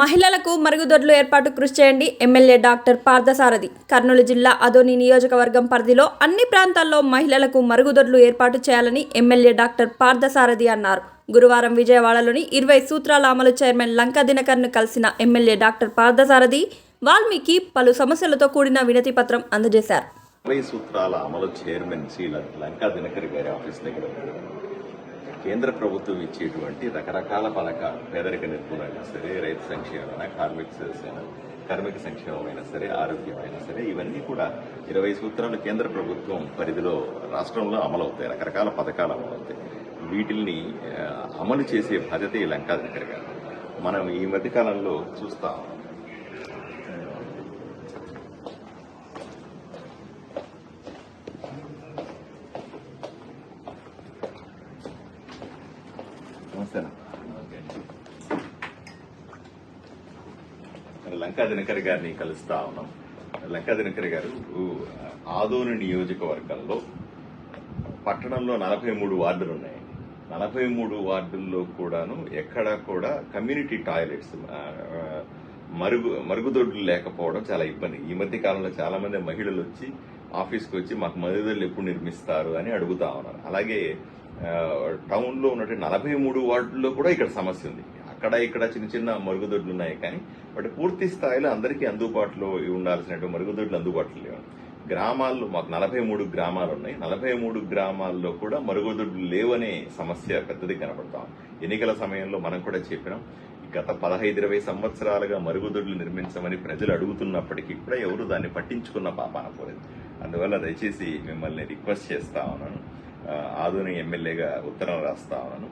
మహిళలకు మరుగుదొడ్లు ఏర్పాటు కృషి చేయండి. ఎమ్మెల్యే డాక్టర్ పార్థసారథి కర్నూలు జిల్లా అదోని నియోజకవర్గం పరిధిలో అన్ని ప్రాంతాల్లో మహిళలకు మరుగుదొడ్లు ఏర్పాటు చేయాలని ఎమ్మెల్యే డాక్టర్ పార్థసారథి అన్నారు. గురువారం విజయవాడలోని ఇరవై సూత్రాల అమలు చైర్మన్ లంకా దినకర్ను కలిసిన ఎమ్మెల్యే డాక్టర్ పార్థసారథి వాల్మీకి పలు సమస్యలతో కూడిన వినతి పత్రం అందజేశారు. ఇరవై సూత్రాల అమలు చైర్మన్ శ్రీ లంకా దినకర్ గారి ఆఫీస్ దగ్గర కేంద్ర ప్రభుత్వం ఇచ్చేటువంటి రకరకాల పథకాలు పేదరిక నిర్మూలన సరే రైతు సంక్షేమమైన కార్మిక సంక్షేమ కార్మిక సంక్షేమమైనా సరే ఆరోగ్యమైనా సరే ఇవన్నీ కూడా ఇరవై సూత్రాలు కేంద్ర ప్రభుత్వం పరిధిలో రాష్ట్రంలో అమలవుతాయి రకరకాల పథకాలు అమలవుతాయి. వీటిల్ని అమలు చేసే బాధ్యత ఈ లంకా గారు. మనం ఈ మధ్య కాలంలో చూస్తాం నమస్తేనా లంకా దినకర్ గారిని కలుస్తా ఉన్నాం. లంకా దినకర్ గారు ఆదోని నియోజకవర్గంలో పట్టణంలో నలభై మూడు వార్డులు ఉన్నాయి నలభై మూడు వార్డుల్లో కూడాను ఎక్కడా కూడా కమ్యూనిటీ టాయిలెట్స్ మరుగు మరుగుదొడ్లు లేకపోవడం చాలా ఇబ్బంది. ఈ మధ్య కాలంలో చాలా మంది మహిళలు వచ్చి ఆఫీస్కి వచ్చి మాకు మరుగుదొడ్లు ఎప్పుడు నిర్మిస్తారు అని అడుగుతా ఉన్నారు. అలాగే టౌన్లో ఉన్నటువంటి నలభై మూడు వార్డుల్లో కూడా ఇక్కడ సమస్య ఉంది. అక్కడ ఇక్కడ చిన్న చిన్న మరుగుదొడ్లు ఉన్నాయి కానీ వాటి పూర్తి స్థాయిలో అందరికీ అందుబాటులో ఉండాల్సినటువంటి మరుగుదొడ్లు అందుబాటులో లేవు. గ్రామాల్లో మాకు నలభై మూడు గ్రామాలు ఉన్నాయి. నలభై మూడు గ్రామాల్లో కూడా మరుగుదొడ్లు లేవనే సమస్య పెద్దది కనబడతాం ఎన్నికల సమయంలో మనం కూడా చెప్పినాం గత పదహైదు ఇరవై సంవత్సరాలుగా మరుగుదొడ్లు నిర్మించమని ప్రజలు అడుగుతున్నప్పటికీ కూడా ఎవరు దాన్ని పట్టించుకున్న పాపాన పోలేదు. అందువల్ల దయచేసి మిమ్మల్ని రిక్వెస్ట్ చేస్తా ఉన్నాను. ఆధునిక ఎమ్మెల్యేగా ఉత్తరం రాస్తా ఉన్నాను.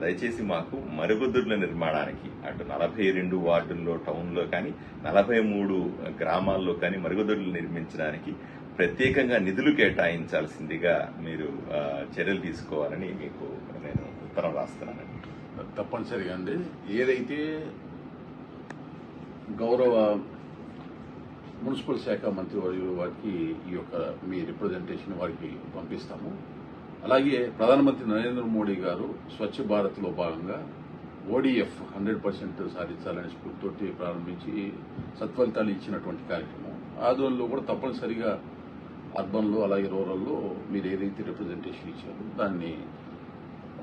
దయచేసి మాకు మరుగుదొడ్ల నిర్మాణానికి అటు నలభై రెండు వార్డుల్లో టౌన్లో కానీ నలభై మూడు గ్రామాల్లో కానీ మరుగుదొడ్లు నిర్మించడానికి ప్రత్యేకంగా నిధులు కేటాయించాల్సిందిగా మీరు చర్యలు తీసుకోవాలని మీకు నేను ఉత్తరం రాస్తున్నానండి తప్పనిసరిగా అండి. ఏదైతే గౌరవ మున్సిపల్ శాఖ మంత్రి వారికి ఈ యొక్క మీ రిప్రజెంటేషన్ వారికి పంపిస్తాము. అలాగే ప్రధానమంత్రి నరేంద్ర మోడీ గారు స్వచ్ఛ భారత్లో భాగంగా ఓడిఎఫ్ హండ్రెడ్ పర్సెంట్ సాధించాలనే స్ఫూర్తితోటి ప్రారంభించి సత్ఫలితాలు ఇచ్చినటువంటి కార్యక్రమం. ఆధ్వర్యంలో కూడా తప్పనిసరిగా అర్బన్లో అలాగే రూరల్లో మీరు ఏదైతే రిప్రజెంటేషన్ ఇచ్చారో దాన్ని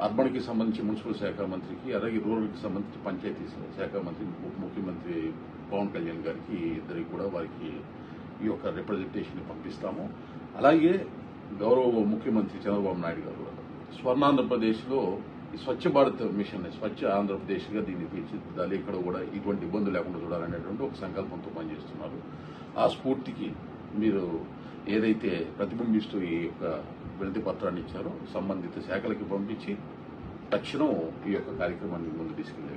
అర్బన్కి సంబంధించి మున్సిపల్ శాఖ మంత్రికి అలాగే రూరల్కి సంబంధించి పంచాయతీ శాఖ మంత్రి ఉప ముఖ్యమంత్రి పవన్ కళ్యాణ్ గారికి ఇద్దరికి కూడా వారికి ఈ యొక్క రిప్రజెంటేషన్ పంపిస్తాము. అలాగే గౌరవ ముఖ్యమంత్రి చంద్రబాబు నాయుడు గారు. స్వర్ణాంధ్రప్రదేశ్లో ఈ స్వచ్ఛ భారత్ మిషన్ స్వచ్ఛ ఆంధ్రప్రదేశ్గా దీన్ని తీర్చిదిద్దాలి. ఇక్కడ కూడా ఇటువంటి ఇబ్బందులు లేకుండా చూడాలనేటువంటి ఒక సంకల్పంతో పనిచేస్తున్నారు. ఆ స్ఫూర్తికి మీరు ఏదైతే ప్రతిబింబిస్తూ ఈ యొక్క వినతి పత్రాన్ని ఇచ్చారో సంబంధిత శాఖలకి పంపించి తక్షణం ఈ యొక్క కార్యక్రమాన్ని ముందు తీసుకెళ్ళే